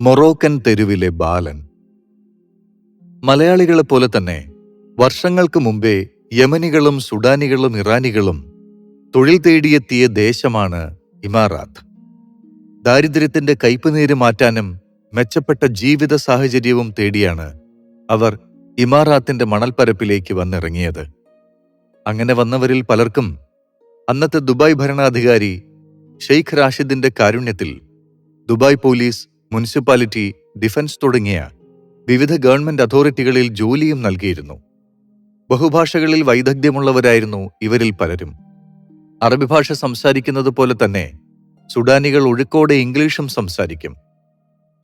Moroccan തെരുവിലെ ബാലൻ. മലയാളികളെ പോലെ തന്നെ വർഷങ്ങൾക്ക് മുമ്പേ യമനികളും സുഡാനികളും ഇറാനികളും തൊഴിൽ തേടിയെത്തിയ ദേശമാണ് ഇമാറാത്ത്. ദാരിദ്ര്യത്തിന്റെ കയ്പുനീര് മാറ്റാനും മെച്ചപ്പെട്ട ജീവിത സാഹചര്യവും തേടിയാണ് അവർ ഇമാറാത്തിന്റെ മണൽപ്പരപ്പിലേക്ക് വന്നിറങ്ങിയത്. അങ്ങനെ വന്നവരിൽ പലർക്കും അന്നത്തെ ദുബായ് ഭരണാധികാരി ഷെയ്ഖ് റാഷിദിന്റെ കാരുണ്യത്തിൽ ദുബായ് പോലീസ് മുനിസിപ്പാലിറ്റി ഡിഫൻസ് തുടങ്ങിയ വിവിധ ഗവൺമെന്റ് അതോറിറ്റികളിൽ ജോലിയും നൽകിയിരുന്നു. ബഹുഭാഷകളിൽ വൈദഗ്ധ്യമുള്ളവരായിരുന്നു ഇവരിൽ പലരും. അറബി ഭാഷ സംസാരിക്കുന്നത് പോലെ തന്നെ സുഡാനികൾ ഒഴുക്കോടെ ഇംഗ്ലീഷും സംസാരിക്കും.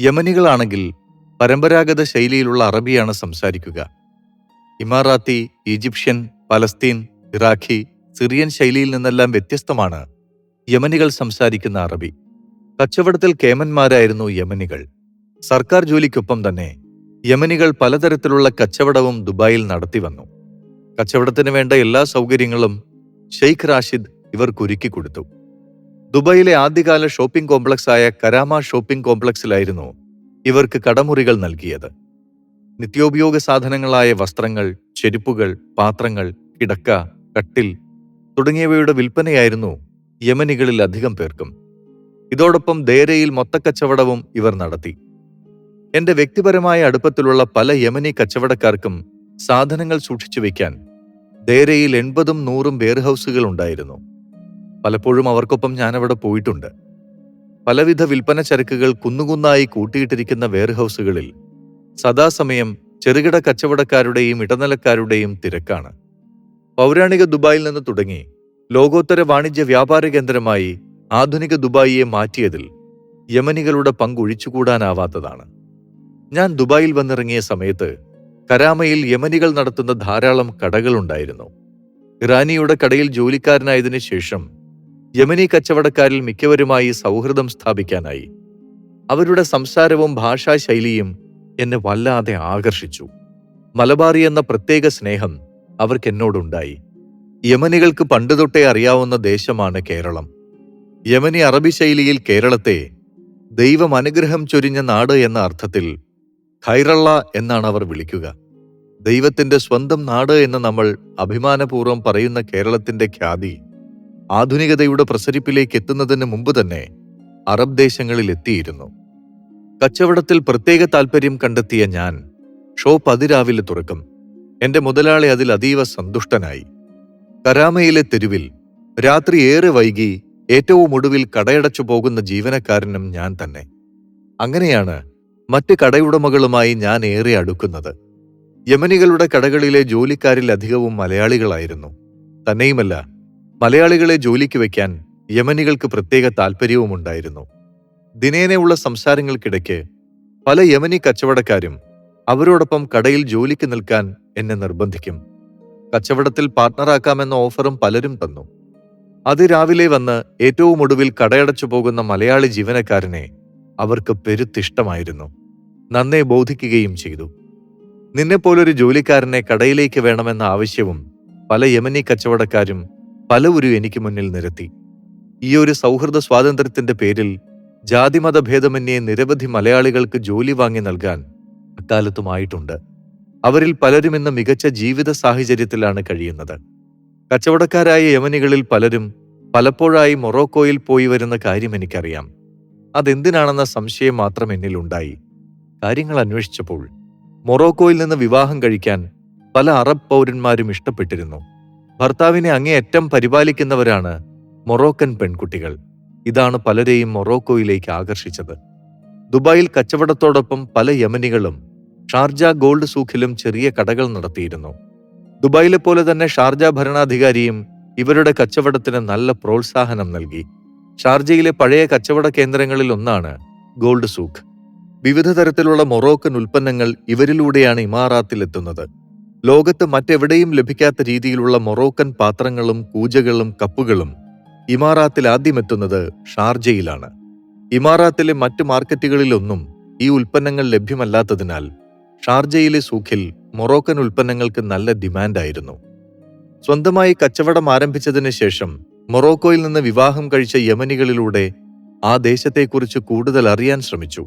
യമനികളാണെങ്കിൽ പരമ്പരാഗത ശൈലിയിലുള്ള അറബിയാണ് സംസാരിക്കുക. Emirati Egyptian Palestine Iraqi Syrian ശൈലിയിൽ നിന്നെല്ലാം വ്യത്യസ്തമാണ് യമനികൾ സംസാരിക്കുന്ന അറബി. കച്ചവടത്തിൽ കേമന്മാരായിരുന്നു യമനികൾ. സർക്കാർ ജോലിക്കൊപ്പം തന്നെ യമനികൾ പലതരത്തിലുള്ള കച്ചവടവും ദുബായിൽ നടത്തി വന്നു. കച്ചവടത്തിന് വേണ്ട എല്ലാ സൗകര്യങ്ങളും ഷെയ്ഖ് റാഷിദ് ഇവർക്കൊരുക്കി കൊടുത്തു. ദുബായിലെ ആദ്യകാല ഷോപ്പിംഗ് കോംപ്ലക്സ് ആയ കരാമ ഷോപ്പിംഗ് കോംപ്ലക്സിലായിരുന്നു ഇവർക്ക് കടമുറികൾ നൽകിയത്. നിത്യോപയോഗ സാധനങ്ങളായ വസ്ത്രങ്ങൾ ചെരുപ്പുകൾ പാത്രങ്ങൾ കിടക്ക കട്ടിൽ തുടങ്ങിയവയുടെ വിൽപ്പനയായിരുന്നു യമനികളിൽ അധികം പേർക്കും. ഇതോടൊപ്പം ദേരയിൽ മൊത്തക്കച്ചവടവും ഇവർ നടത്തി. എന്റെ വ്യക്തിപരമായ അടുപ്പത്തിലുള്ള പല യമനി കച്ചവടക്കാർക്കും സാധനങ്ങൾ സൂക്ഷിച്ചു വയ്ക്കാൻ ദേരയിൽ എൺപതും നൂറും വെയർഹൌസുകൾ ഉണ്ടായിരുന്നു. പലപ്പോഴും അവർക്കൊപ്പം ഞാനവിടെ പോയിട്ടുണ്ട്. പലവിധ വിൽപ്പന ചരക്കുകൾ കുന്നുകുന്നായി കൂട്ടിയിട്ടിരിക്കുന്ന വെയർഹൌസുകളിൽ സദാസമയം ചെറുകിട കച്ചവടക്കാരുടെയും ഇടനിലക്കാരുടെയും തിരക്കാണ്. പൗരാണിക ദുബായിൽ നിന്ന് തുടങ്ങി ലോകോത്തര വാണിജ്യ വ്യാപാര കേന്ദ്രമായി ആധുനിക ദുബായിയെ മാറ്റിയതിൽ യമനികളുടെ പങ്ക് ഒഴിച്ചുകൂടാനാവാത്തതാണ്. ഞാൻ ദുബായിൽ വന്നിറങ്ങിയ സമയത്ത് കരാമയിൽ യമനികൾ നടത്തുന്ന ധാരാളം കടകളുണ്ടായിരുന്നു ഇറാനിയുടെ കടയിൽ ജോലിക്കാരനായതിനു ശേഷം യമനി കച്ചവടക്കാരിൽ മിക്കവരുമായി സൗഹൃദം സ്ഥാപിക്കാനായി. അവരുടെ സംസാരവും ഭാഷാശൈലിയും എന്നെ വല്ലാതെ ആകർഷിച്ചു. മലബാറി എന്ന പ്രത്യേക സ്നേഹം അവർക്കെന്നോടുണ്ടായി. യമനികൾക്ക് പണ്ടുതൊട്ടേ അറിയാവുന്ന ദേശമാണ് കേരളം. യമനി അറബി ശൈലിയിൽ കേരളത്തെ ദൈവം അനുഗ്രഹം ചൊരിഞ്ഞ നാട് എന്ന അർത്ഥത്തിൽ ഖൈറള്ള എന്നാണ് അവർ വിളിക്കുക. ദൈവത്തിന്റെ സ്വന്തം നാട് എന്ന് നമ്മൾ അഭിമാനപൂർവം പറയുന്ന കേരളത്തിന്റെ ഖ്യാതി ആധുനികതയുടെ പ്രസരിപ്പിലേക്ക് എത്തുന്നതിന് മുമ്പ് തന്നെ അറബ് ദേശങ്ങളിൽ എത്തിയിരുന്നു. കച്ചവടത്തിൽ പ്രത്യേക താൽപ്പര്യം കണ്ടെത്തിയ ഞാൻ ഷോ അതിരാവിലെ തുറക്കും. എന്റെ മുതലാളി അതിൽ അതീവ സന്തുഷ്ടനായി. കരാമയിലെ തെരുവിൽ രാത്രി ഏറെ വൈകി ഏറ്റവും ഒടുവിൽ കടയടച്ചു പോകുന്ന ജീവനക്കാരനും ഞാൻ തന്നെ. അങ്ങനെയാണ് മറ്റ് കടയുടമകളുമായി ഞാൻ ഏറെ അടുക്കുന്നത്. യമനികളുടെ കടകളിലെ ജോലിക്കാരിൽ അധികവും മലയാളികളായിരുന്നു. തന്നെയുമല്ല മലയാളികളെ ജോലിക്ക് വയ്ക്കാൻ യമനികൾക്ക് പ്രത്യേക താൽപ്പര്യവുമുണ്ടായിരുന്നു ദിനേനയുള്ള സംസാരങ്ങൾക്കിടയ്ക്ക് പല യമനി കച്ചവടക്കാരും അവരോടൊപ്പം കടയിൽ ജോലിക്ക് നിൽക്കാൻ എന്നെ നിർബന്ധിക്കും. കച്ചവടത്തിൽ പാർട്ണറാക്കാമെന്ന ഓഫറും പലരും തന്നു. അത് രാവിലെ വന്ന് ഏറ്റവും ഒടുവിൽ കടയടച്ചു പോകുന്ന മലയാളി ജീവനക്കാരനെ അവർക്ക് പെരുത്തിഷ്ടമായിരുന്നു. നന്നേ ബോധിക്കുകയും ചെയ്തു. നിന്നെപ്പോലൊരു ജോലിക്കാരനെ കടയിലേക്ക് വേണമെന്ന ആവശ്യവും പല യമനി കച്ചവടക്കാരും പലവരും എനിക്ക് മുന്നിൽ നിരത്തി. ഈ ഒരു സൗഹൃദ സ്വാതന്ത്ര്യത്തിന്റെ പേരിൽ ജാതിമത ഭേദമന്യേ നിരവധി മലയാളികൾക്ക് ജോലി വാങ്ങി നൽകാൻ അക്കാലത്തുമായിട്ടുണ്ട്. അവരിൽ പലരും ഇന്ന് മികച്ച ജീവിത സാഹചര്യത്തിലാണ് കഴിയുന്നത്. കച്ചവടക്കാരായ യമനികളിൽ പലരും പലപ്പോഴായി മൊറോക്കോയിൽ പോയി വരുന്ന കാര്യം എനിക്കറിയാം. അതെന്തിനാണെന്ന സംശയം മാത്രം എന്നിലുണ്ടായി കാര്യങ്ങൾ അന്വേഷിച്ചപ്പോൾ മൊറോക്കോയിൽ നിന്ന് വിവാഹം കഴിക്കാൻ പല അറബ് പൗരന്മാരും ഇഷ്ടപ്പെട്ടിരുന്നു. ഭർത്താവിനെ അങ്ങേയറ്റം പരിപാലിക്കുന്നവരാണ് മൊറോക്കൻ പെൺകുട്ടികൾ. ഇതാണ് പലരെയും മൊറോക്കോയിലേക്ക് ആകർഷിച്ചത്. ദുബായിൽ കച്ചവടത്തോടൊപ്പം പല യമനികളും ഷാർജ ഗോൾഡ് സൂഖിലും ചെറിയ കടകൾ നടത്തിയിരുന്നു. ദുബായിലെ പോലെ തന്നെ ഷാർജ ഭരണാധികാരിയും ഇവരുടെ കച്ചവടത്തിന് നല്ല പ്രോത്സാഹനം നൽകി. ഷാർജയിലെ പഴയ കച്ചവട കേന്ദ്രങ്ങളിൽ ഒന്നാണ് ഗോൾഡ് സൂഖ്. വിവിധ തരത്തിലുള്ള മൊറോക്കൻ ഉൽപ്പന്നങ്ങൾ ഇവരിലൂടെയാണ് ഇമാറാത്തിൽ എത്തുന്നത്. ലോകത്ത് മറ്റെവിടെയും ലഭിക്കാത്ത രീതിയിലുള്ള മൊറോക്കൻ പാത്രങ്ങളും കൂജകളും കപ്പുകളും ഇമാറാത്തിൽ ആദ്യമെത്തുന്നത് ഷാർജയിലാണ്. ഇമാറാത്തിലെ മറ്റ് മാർക്കറ്റുകളിലൊന്നും ഈ ഉൽപ്പന്നങ്ങൾ ലഭ്യമല്ലാത്തതിനാൽ ഷാർജയിലെ സൂഖിൽ മൊറോക്കൻ ഉൽപ്പന്നങ്ങൾക്ക് നല്ല ഡിമാൻഡായിരുന്നു. സ്വന്തമായി കച്ചവടം ആരംഭിച്ചതിന് ശേഷം മൊറോക്കോയിൽ നിന്ന് വിവാഹം കഴിച്ച യമനികളിലൂടെ ആ ദേശത്തെക്കുറിച്ച് കൂടുതൽ അറിയാൻ ശ്രമിച്ചു.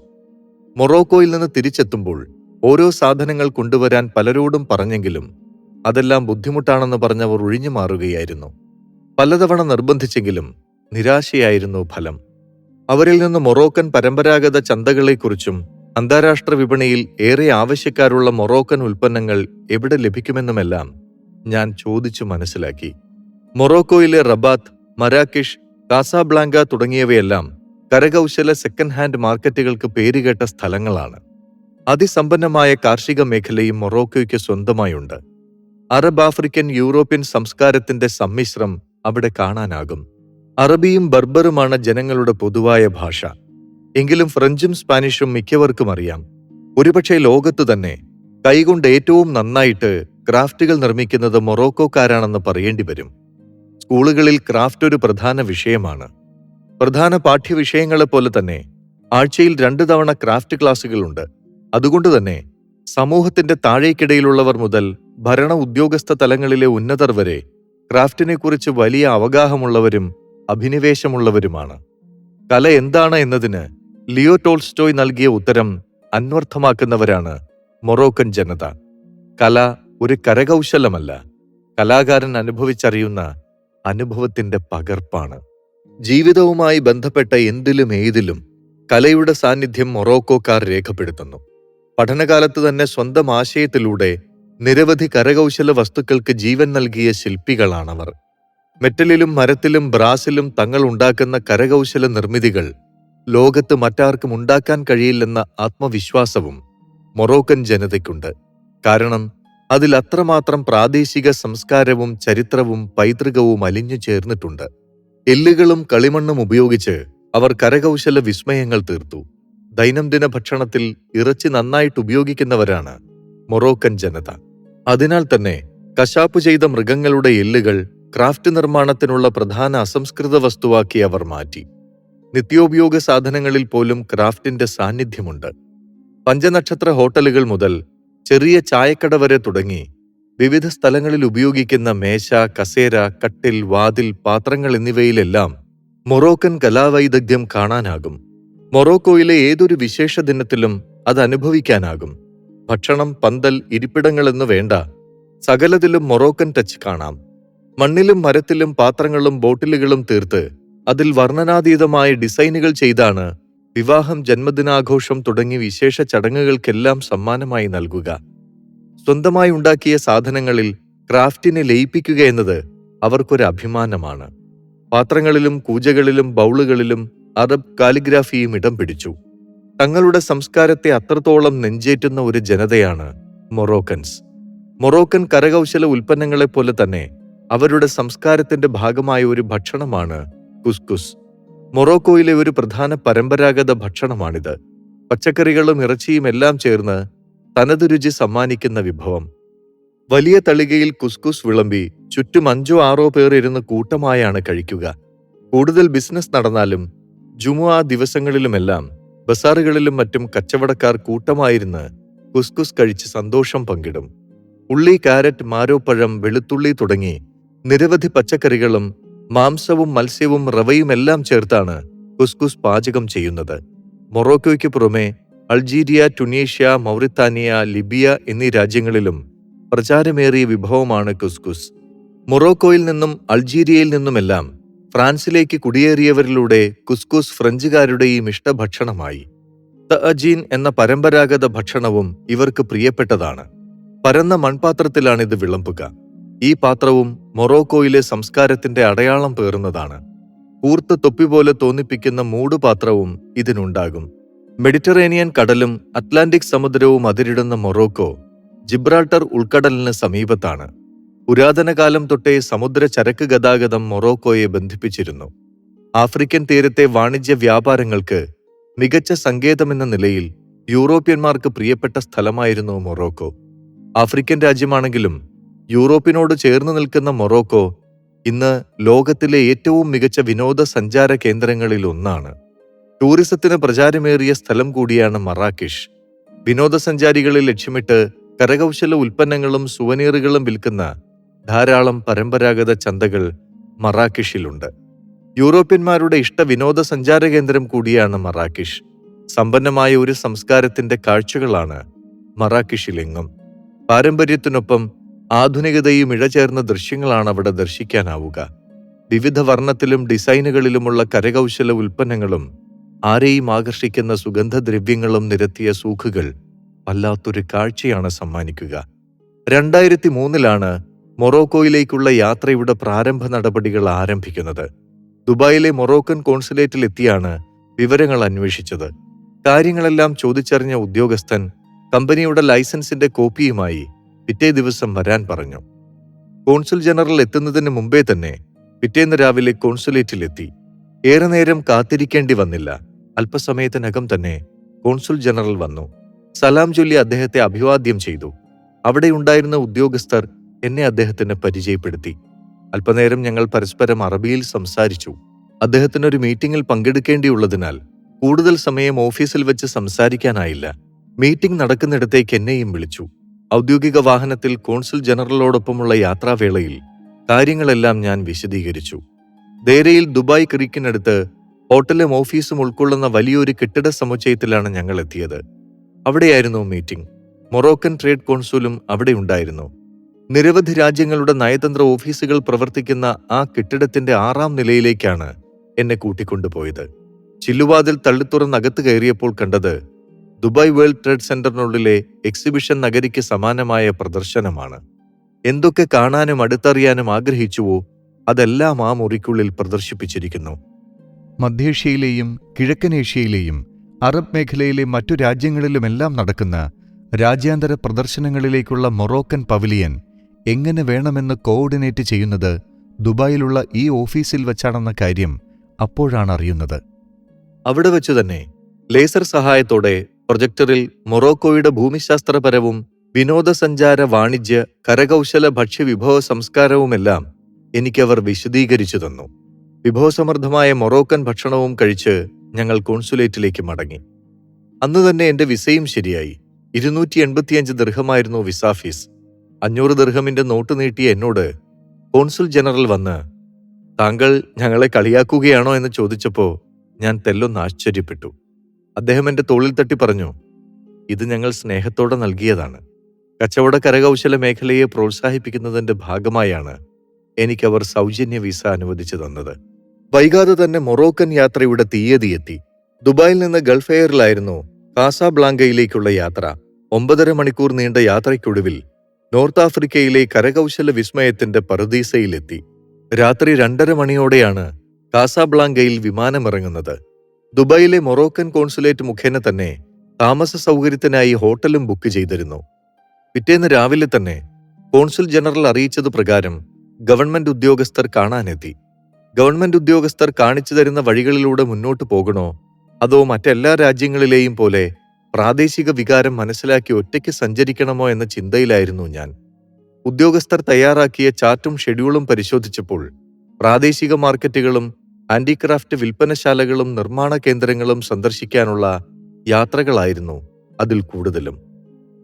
മൊറോക്കോയിൽ നിന്ന് തിരിച്ചെത്തുമ്പോൾ ഓരോ സാധനങ്ങൾ കൊണ്ടുവരാൻ പലരോടും പറഞ്ഞെങ്കിലും അതെല്ലാം ബുദ്ധിമുട്ടാണെന്ന് പറഞ്ഞവർ ഒഴിഞ്ഞു മാറുകയായിരുന്നു. പലതവണ നിർബന്ധിച്ചെങ്കിലും നിരാശയായിരുന്നു ഫലം. അവരിൽ നിന്ന് മൊറോക്കൻ പരമ്പരാഗത ചന്തകളെക്കുറിച്ചും അന്താരാഷ്ട്ര വിപണിയിൽ ഏറെ ആവശ്യക്കാരുള്ള മൊറോക്കൻ ഉൽപ്പന്നങ്ങൾ എവിടെ ലഭിക്കുമെന്നുമെല്ലാം ഞാൻ ചോദിച്ചു മനസ്സിലാക്കി. മൊറോക്കോയിലെ റബാത്ത് മരാക്കിഷ് കാസാബ്ലാങ്ക തുടങ്ങിയവയെല്ലാം കരകൗശല സെക്കൻഡ് ഹാൻഡ് മാർക്കറ്റുകൾക്ക് പേരുകേട്ട സ്ഥലങ്ങളാണ്. അതിസമ്പന്നമായ കാർഷിക മേഖലയും മൊറോക്കോയ്ക്ക് സ്വന്തമായുണ്ട്. അറബ് ആഫ്രിക്കൻ യൂറോപ്യൻ സംസ്കാരത്തിന്റെ സമ്മിശ്രം അവിടെ കാണാനാകും. അറബിയും ബർബറുമാണ് ജനങ്ങളുടെ പൊതുവായ ഭാഷ. എങ്കിലും ഫ്രഞ്ചും സ്പാനിഷും മിക്കവർക്കും അറിയാം. ഒരുപക്ഷെ ലോകത്തു തന്നെ കൈകൊണ്ട് ഏറ്റവും നന്നായിട്ട് ക്രാഫ്റ്റുകൾ നിർമ്മിക്കുന്നത് മൊറോക്കോക്കാരാണെന്ന് പറയേണ്ടി വരും. സ്കൂളുകളിൽ ക്രാഫ്റ്റ് ഒരു പ്രധാന വിഷയമാണ്. പ്രധാന പാഠ്യവിഷയങ്ങളെപ്പോലെ തന്നെ ആഴ്ചയിൽ രണ്ടു തവണ ക്രാഫ്റ്റ് ക്ലാസുകളുണ്ട് അതുകൊണ്ട് തന്നെ സമൂഹത്തിന്റെ താഴേക്കിടയിലുള്ളവർ മുതൽ ഭരണ ഉദ്യോഗസ്ഥ തലങ്ങളിലെ ഉന്നതർ വരെ ക്രാഫ്റ്റിനെക്കുറിച്ച് വലിയ അവഗാഹമുള്ളവരും അഭിനിവേശമുള്ളവരുമാണ്. കല എന്താണ് എന്നതിന് ലിയോ ടോൾസ്റ്റോയ് നൽകിയ ഉത്തരം അന്വർത്ഥമാക്കുന്നവരാണ് മൊറോക്കൻ ജനത. കല ഒരു കരകൗശലമല്ല. കലാകാരൻ അനുഭവിച്ചറിയുന്ന അനുഭവത്തിന്റെ പകർപ്പാണ്. ജീവിതവുമായി ബന്ധപ്പെട്ട എന്തിലും ഏതിലും കലയുടെ സാന്നിധ്യം മൊറോക്കോക്കാർ രേഖപ്പെടുത്തുന്നു. പഠനകാലത്ത് തന്നെ സ്വന്തം ആശയത്തിലൂടെ നിരവധി കരകൗശല വസ്തുക്കൾക്ക് ജീവൻ നൽകിയ ശില്പികളാണവർ. മെറ്റലിലും മരത്തിലും ബ്രാസിലും തങ്ങൾ ഉണ്ടാക്കുന്ന കരകൗശല നിർമ്മിതികൾ ലോകത്ത് മറ്റാർക്കും ഉണ്ടാക്കാൻ കഴിയില്ലെന്ന ആത്മവിശ്വാസവും മൊറോക്കൻ ജനതയ്ക്കുണ്ട്. കാരണം അതിൽ അത്രമാത്രം പ്രാദേശിക സംസ്കാരവും ചരിത്രവും പൈതൃകവും അലിഞ്ഞു ചേർന്നിട്ടുണ്ട്. എല്ലുകളും കളിമണ്ണും ഉപയോഗിച്ച് അവർ കരകൗശല വിസ്മയങ്ങൾ തീർത്തു. ദൈനംദിന ഭക്ഷണത്തിൽ ഇറച്ചി നന്നായിട്ട് ഉപയോഗിക്കുന്നവരാണ് മൊറോക്കൻ ജനത. അതിനാൽ തന്നെ കശാപ്പ് ചെയ്ത മൃഗങ്ങളുടെ എല്ലുകൾ ക്രാഫ്റ്റ് നിർമ്മാണത്തിനുള്ള പ്രധാന അസംസ്കൃത വസ്തുവാക്കി അവർ മാറ്റി. നിത്യോപയോഗ സാധനങ്ങളിൽ പോലും ക്രാഫ്റ്റിന്റെ സാന്നിധ്യമുണ്ട്. പഞ്ചനക്ഷത്ര ഹോട്ടലുകൾ മുതൽ ചെറിയ ചായക്കട വരെ തുടങ്ങി വിവിധ സ്ഥലങ്ങളിൽ ഉപയോഗിക്കുന്ന മേശ കസേര കട്ടിൽ വാതിൽ പാത്രങ്ങൾ എന്നിവയിലെല്ലാം മൊറോക്കൻ കലാവൈദഗ്ധ്യം കാണാനാകും. മൊറോക്കോയിലെ ഏതൊരു വിശേഷ ദിനത്തിലും അത് അനുഭവിക്കാനാകും. ഭക്ഷണം പന്തൽ ഇരിപ്പിടങ്ങളെന്ന് വേണ്ട സകലതിലും മൊറോക്കൻ ടച്ച് കാണാം. മണ്ണിലും മരത്തിലും പാത്രങ്ങളും ബോട്ടിലുകളും തീർത്ത് അതിൽ വർണനാതീതമായ ഡിസൈനുകൾ ചെയ്താണ് വിവാഹം ജന്മദിനാഘോഷം തുടങ്ങി വിശേഷ ചടങ്ങുകൾക്കെല്ലാം സമ്മാനമായി നൽകുക. സ്വന്തമായി ഉണ്ടാക്കിയ സാധനങ്ങളിൽ ക്രാഫ്റ്റിനെ ലയിപ്പിക്കുക എന്നത് അവർക്കൊരു അഭിമാനമാണ്. പാത്രങ്ങളിലും കൂജകളിലും ബൗളുകളിലും അറബ് കാലിഗ്രാഫിയും ഇടം പിടിച്ചു. തങ്ങളുടെ സംസ്കാരത്തെ അത്രത്തോളം നെഞ്ചേറ്റുന്ന ഒരു ജനതയാണ് മൊറോക്കൻസ്. മൊറോക്കൻ കരകൗശല ഉൽപ്പന്നങ്ങളെപ്പോലെ തന്നെ അവരുടെ സംസ്കാരത്തിന്റെ ഭാഗമായ ഒരു ഭക്ഷണമാണ് കുസ്കുസ് മൊറോക്കോയിലെ ഒരു പ്രധാന പരമ്പരാഗത ഭക്ഷണമാണിത്. പച്ചക്കറികളും ഇറച്ചിയും എല്ലാം ചേർന്ന് തനതു രുചി സമ്മാനിക്കുന്ന വിഭവം. വലിയ തളികയിൽ കുസ്കുസ് വിളമ്പി ചുറ്റും അഞ്ചോ ആറോ പേർ ഇരുന്ന് കൂട്ടമായാണ് കഴിക്കുക. കൂടുതൽ ബിസിനസ് നടന്നാലും ജുമുഅ ദിവസങ്ങളിലുമെല്ലാം ബസാറുകളിലും മറ്റും കച്ചവടക്കാർ കൂട്ടമായിരുന്ന് കുസ്കുസ് കഴിച്ച് സന്തോഷം പങ്കിടും. ഉള്ളി കാരറ്റ് മാരോപ്പഴം വെളുത്തുള്ളി തുടങ്ങി നിരവധി പച്ചക്കറികളും മാംസവും മത്സ്യവും റവയുമെല്ലാം ചേർത്താണ് കുസ്കുസ് പാചകം ചെയ്യുന്നത്. മൊറോക്കോയ്ക്ക് പുറമെ അൾജീരിയ ടുണീഷ്യ മൗറിത്താനിയ ലിബിയ എന്നീ രാജ്യങ്ങളിലും പ്രചാരമേറിയ വിഭവമാണ് കുസ്കുസ്. മൊറോക്കോയിൽ നിന്നും അൾജീരിയയിൽ നിന്നുമെല്ലാം ഫ്രാൻസിലേക്ക് കുടിയേറിയവരിലൂടെ കുസ്കുസ് ഫ്രഞ്ചുകാരുടെയും ഇഷ്ടഭക്ഷണമായി. തഅജീൻ എന്ന പരമ്പരാഗത ഭക്ഷണവും ഇവർക്ക് പ്രിയപ്പെട്ടതാണ്. പരന്ന മൺപാത്രത്തിലാണിത് വിളമ്പുക. ഈ പാത്രവും മൊറോക്കോയിലെ സംസ്കാരത്തിന്റെ അടയാളം പേറുന്നതാണ്. കൂർത്ത തൊപ്പി പോലെ തോന്നിപ്പിക്കുന്ന മൂടുപാത്രവും ഇതിനുണ്ടാകും. മെഡിറ്ററേനിയൻ കടലും അറ്റ്ലാന്റിക് സമുദ്രവും അതിരിടുന്ന മൊറോക്കോ ജിബ്രാൾട്ടർ ഉൾക്കടലിന് സമീപത്താണ്. പുരാതന കാലം തൊട്ടേ സമുദ്ര ചരക്ക് ഗതാഗതം മൊറോക്കോയെ ബന്ധിപ്പിച്ചിരുന്നു. ആഫ്രിക്കൻ തീരത്തെ വാണിജ്യ വ്യാപാരങ്ങൾക്ക് മികച്ച സങ്കേതമെന്ന നിലയിൽ യൂറോപ്യന്മാർക്ക് പ്രിയപ്പെട്ട സ്ഥലമായിരുന്നു മൊറോക്കോ. ആഫ്രിക്കൻ രാജ്യമാണെങ്കിലും യൂറോപ്പിനോട് ചേർന്ന് നിൽക്കുന്ന മൊറോക്കോ ഇന്ന് ലോകത്തിലെ ഏറ്റവും മികച്ച വിനോദസഞ്ചാര കേന്ദ്രങ്ങളിൽ ഒന്നാണ്. ടൂറിസത്തിന് പ്രചാരമേറിയ സ്ഥലം കൂടിയാണ് മറാക്കിഷ്. വിനോദസഞ്ചാരികളെ ലക്ഷ്യമിട്ട് കരകൗശല ഉൽപ്പന്നങ്ങളും സുവനീറുകളും വിൽക്കുന്ന ധാരാളം പരമ്പരാഗത ചന്തകൾ മറാക്കിഷിലുണ്ട്. യൂറോപ്യന്മാരുടെ ഇഷ്ട വിനോദസഞ്ചാര കേന്ദ്രം കൂടിയാണ് മറാക്കിഷ്. സമ്പന്നമായ ഒരു സംസ്കാരത്തിന്റെ കാഴ്ചകളാണ് മറാക്കിഷിലെങ്ങും. പാരമ്പര്യത്തിനൊപ്പം ആധുനികതയും ഇഴചേർന്ന ദൃശ്യങ്ങളാണ് അവിടെ ദർശിക്കാനാവുക. വിവിധ വർണത്തിലും ഡിസൈനുകളിലുമുള്ള കരകൗശല ഉൽപ്പന്നങ്ങളും ആരെയും ആകർഷിക്കുന്ന സുഗന്ധദ്രവ്യങ്ങളും നിരത്തിയ സൂഖുകൾ വല്ലാത്തൊരു കാഴ്ചയാണ് സമ്മാനിക്കുക. രണ്ടായിരത്തി മൂന്നിലാണ് മൊറോക്കോയിലേക്കുള്ള യാത്രയുടെ പ്രാരംഭ നടപടികൾ ആരംഭിക്കുന്നത്. ദുബായിലെ മൊറോക്കൻ കോൺസുലേറ്റിൽ എത്തിയാണ് വിവരങ്ങൾ അന്വേഷിച്ചത്. കാര്യങ്ങളെല്ലാം ചോദിച്ചറിഞ്ഞ ഉദ്യോഗസ്ഥൻ കമ്പനിയുടെ ലൈസൻസിന്റെ കോപ്പിയുമായി പിറ്റേ ദിവസം വരാൻ പറഞ്ഞു. കോൺസുൽ ജനറൽ എത്തുന്നതിന് മുമ്പേ തന്നെ പിറ്റേന്ന് രാവിലെ കോൺസുലേറ്റിലെത്തി. ഏറെ നേരം കാത്തിരിക്കേണ്ടി വന്നില്ല. അല്പസമയത്തിനകം തന്നെ കോൺസുൽ ജനറൽ വന്നു. സലാം ചൊല്ലി അദ്ദേഹത്തെ അഭിവാദ്യം ചെയ്തു. അവിടെ ഉണ്ടായിരുന്ന ഉദ്യോഗസ്ഥർ എന്നെ അദ്ദേഹത്തിന് പരിചയപ്പെടുത്തി. അല്പനേരം ഞങ്ങൾ പരസ്പരം അറബിയിൽ സംസാരിച്ചു. അദ്ദേഹത്തിന് ഒരു മീറ്റിംഗിൽ പങ്കെടുക്കേണ്ടിയുള്ളതിനാൽ കൂടുതൽ സമയം ഓഫീസിൽ വെച്ച് സംസാരിക്കാനായില്ല. മീറ്റിംഗ് നടക്കുന്നിടത്തേക്ക് എന്നെയും വിളിച്ചു. ഔദ്യോഗിക വാഹനത്തിൽ കോൺസുൽ ജനറലോടൊപ്പമുള്ള യാത്രാവേളയിൽ കാര്യങ്ങളെല്ലാം ഞാൻ വിശദീകരിച്ചു. ദേരയിൽ ദുബായ് ക്രീക്കിനടുത്ത് ഹോട്ടലും ഓഫീസും ഉൾക്കൊള്ളുന്ന വലിയൊരു കെട്ടിട സമുച്ചയത്തിലാണ് ഞങ്ങൾ എത്തിയത് അവിടെയായിരുന്നു മീറ്റിംഗ്. മൊറോക്കൻ ട്രേഡ് കോൺസുലും അവിടെ ഉണ്ടായിരുന്നു. നിരവധി രാജ്യങ്ങളുടെ നയതന്ത്ര ഓഫീസുകൾ പ്രവർത്തിക്കുന്ന ആ കെട്ടിടത്തിന്റെ ആറാം നിലയിലേക്കാണ് എന്നെ കൂട്ടിക്കൊണ്ടുപോയത്. ചില്ലുവാതിൽ തള്ളിത്തുറന്നകത്ത് കയറിയപ്പോൾ കണ്ടത് ദുബായ് വേൾഡ് ട്രേഡ് സെന്ററിനുള്ളിലെ എക്സിബിഷൻ നഗരിക്ക് സമാനമായ പ്രദർശനമാണ്. എന്തൊക്കെ കാണാനും അടുത്തറിയാനും ആഗ്രഹിച്ചുവോ അതെല്ലാം ആ മുറിക്കുള്ളിൽ പ്രദർശിപ്പിച്ചിരിക്കുന്നു. മധ്യേഷ്യയിലെയും കിഴക്കൻ ഏഷ്യയിലെയും അറബ് മേഖലയിലെ മറ്റു രാജ്യങ്ങളിലുമെല്ലാം നടക്കുന്ന രാജ്യാന്തര പ്രദർശനങ്ങളിലേക്കുള്ള മൊറോക്കൻ പവിലിയൻ എങ്ങനെ വേണമെന്ന് കോർഡിനേറ്റ് ചെയ്യുന്നത് ദുബായിലുള്ള ഈ ഓഫീസിൽ വച്ചാണെന്ന കാര്യം അപ്പോഴാണ് അറിയുന്നത്. അവിടെ വെച്ച് തന്നെ ലേസർ സഹായത്തോടെ പ്രൊജക്ടറിൽ മൊറോക്കോയുടെ ഭൂമിശാസ്ത്രപരവും വിനോദസഞ്ചാര വാണിജ്യ കരകൗശല ഭക്ഷ്യവിഭവ സംസ്കാരവുമെല്ലാം എനിക്കവർ വിശദീകരിച്ചു തന്നു. വിഭവസമൃദ്ധമായ മൊറോക്കൻ ഭക്ഷണവും കഴിച്ച് ഞങ്ങൾ കോൺസുലേറ്റിലേക്ക് മടങ്ങി. അന്ന് തന്നെ എന്റെ വിസയും ശരിയായി. ഇരുന്നൂറ്റി എൺപത്തിയഞ്ച് ദീർഘമായിരുന്നു വിസ ഫീസ്. അഞ്ഞൂറ് ദീർഘമിന്റെ നോട്ട് നീട്ടിയ എന്നോട് കോൺസുൽ ജനറൽ വന്ന് താങ്കൾ ഞങ്ങളെ കളിയാക്കുകയാണോ? എന്ന് ചോദിച്ചപ്പോൾ ഞാൻ തെല്ലൊന്ന് ആശ്ചര്യപ്പെട്ടു. അദ്ദേഹം എന്റെ തോളിൽ തട്ടി പറഞ്ഞു ഇത് ഞങ്ങൾ സ്നേഹത്തോടെ നൽകിയതാണ്. കച്ചവട കരകൗശല മേഖലയെ പ്രോത്സാഹിപ്പിക്കുന്നതിന്റെ ഭാഗമായാണ് എനിക്കവർ സൗജന്യ വിസ അനുവദിച്ചു തന്നത്. വൈകാതെ തന്നെ മൊറോക്കൻ യാത്രയുടെ തീയതി എത്തി. ദുബായിൽ നിന്ന് ഗൾഫ് എയറിലായിരുന്നു കാസാബ്ലാങ്കയിലേക്കുള്ള യാത്ര. ഒമ്പതര മണിക്കൂർ നീണ്ട യാത്രയ്ക്കൊടുവിൽ നോർത്ത് ആഫ്രിക്കയിലെ കരകൗശല വിസ്മയത്തിന്റെ പറുദീസയിലെത്തി. രാത്രി രണ്ടര മണിയോടെയാണ് കാസാബ്ലാങ്കയിൽ വിമാനമിറങ്ങുന്നത്. ദുബായിലെ മൊറോക്കൻ കോൺസുലേറ്റ് മുഖേന തന്നെ താമസ സൗകര്യത്തിനായി ഹോട്ടലും ബുക്ക് ചെയ്തിരുന്നു. പിറ്റേന്ന് രാവിലെ തന്നെ കോൺസുൽ ജനറൽ അറിയിച്ചത് പ്രകാരം ഗവൺമെന്റ് ഉദ്യോഗസ്ഥർ കാണാനെത്തി. ഗവൺമെന്റ് ഉദ്യോഗസ്ഥർ കാണിച്ചു തരുന്ന വഴികളിലൂടെ മുന്നോട്ട് പോകണോ അതോ മറ്റെല്ലാ രാജ്യങ്ങളിലെയും പോലെ പ്രാദേശിക വികാരം മനസ്സിലാക്കി ഒറ്റയ്ക്ക് സഞ്ചരിക്കണമോ എന്ന ചിന്തയിലായിരുന്നു ഞാൻ. ഉദ്യോഗസ്ഥർ തയ്യാറാക്കിയ ചാർട്ടും ഷെഡ്യൂളും പരിശോധിച്ചപ്പോൾ പ്രാദേശിക മാർക്കറ്റുകളും ഹാൻഡിക്രാഫ്റ്റ് വിൽപ്പനശാലകളും നിർമ്മാണ കേന്ദ്രങ്ങളും സന്ദർശിക്കാനുള്ള യാത്രകളായിരുന്നു അതിൽ കൂടുതലും.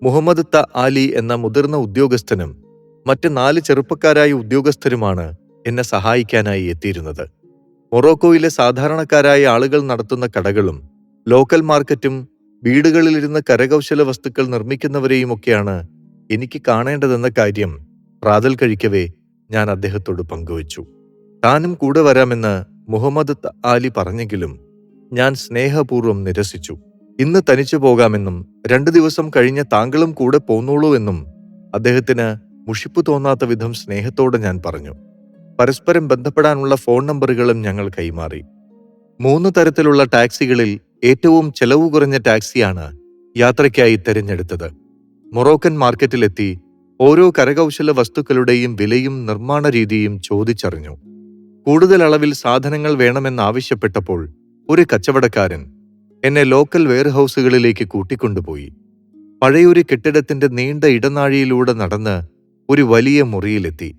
മുഹമ്മദ് ത ആലി എന്ന മുതിർന്ന ഉദ്യോഗസ്ഥനും മറ്റ് നാല് ചെറുപ്പക്കാരായ ഉദ്യോഗസ്ഥരുമാണ് എന്നെ സഹായിക്കാനായി എത്തിയിരുന്നത്. മൊറോക്കോയിലെ സാധാരണക്കാരായ ആളുകൾ നടത്തുന്ന കടകളും ലോക്കൽ മാർക്കറ്റും വീടുകളിലിരുന്ന് കരകൗശല വസ്തുക്കൾ നിർമ്മിക്കുന്നവരെയുമൊക്കെയാണ് എനിക്ക് കാണേണ്ടതെന്ന കാര്യം പ്രാതൽ കഴിക്കവേ ഞാൻ അദ്ദേഹത്തോട് പങ്കുവച്ചു. താനും കൂടെ വരാമെന്ന് മുഹമ്മദ് അലി പറഞ്ഞെങ്കിലും ഞാൻ സ്നേഹപൂർവം നിരസിച്ചു. ഇന്ന് തനിച്ചു പോകാമെന്നും രണ്ടു ദിവസം കഴിഞ്ഞ താങ്കളും കൂടെ പോന്നോളൂ എന്നും അദ്ദേഹത്തിന് മുഷിപ്പ് തോന്നാത്ത വിധം സ്നേഹത്തോടെ ഞാൻ പറഞ്ഞു. പരസ്പരം ബന്ധപ്പെടാനുള്ള ഫോൺ നമ്പറുകളും ഞങ്ങൾ കൈമാറി. മൂന്ന് തരത്തിലുള്ള ടാക്സികളിൽ ഏറ്റവും ചെലവ് കുറഞ്ഞ ടാക്സിയാണ് യാത്രയ്ക്കായി തിരഞ്ഞെടുത്തത്. മൊറോക്കൻ മാർക്കറ്റിലെത്തി ഓരോ കരകൗശല വസ്തുക്കളുടെയും വിലയും നിർമ്മാണ രീതിയും ചോദിച്ചറിഞ്ഞു. കൂടുതൽ അളവിൽ സാധനങ്ങൾ വേണമെന്നാവശ്യപ്പെട്ടപ്പോൾ ഒരു കച്ചവടക്കാരൻ എന്നെ ലോക്കൽ വെയർഹൌസുകളിലേക്ക് കൂട്ടിക്കൊണ്ടുപോയി. പഴയൊരു കെട്ടിടത്തിന്റെ നീണ്ട ഇടനാഴിയിലൂടെ നടന്ന് ഒരു വലിയ മുറിയിലെത്തി.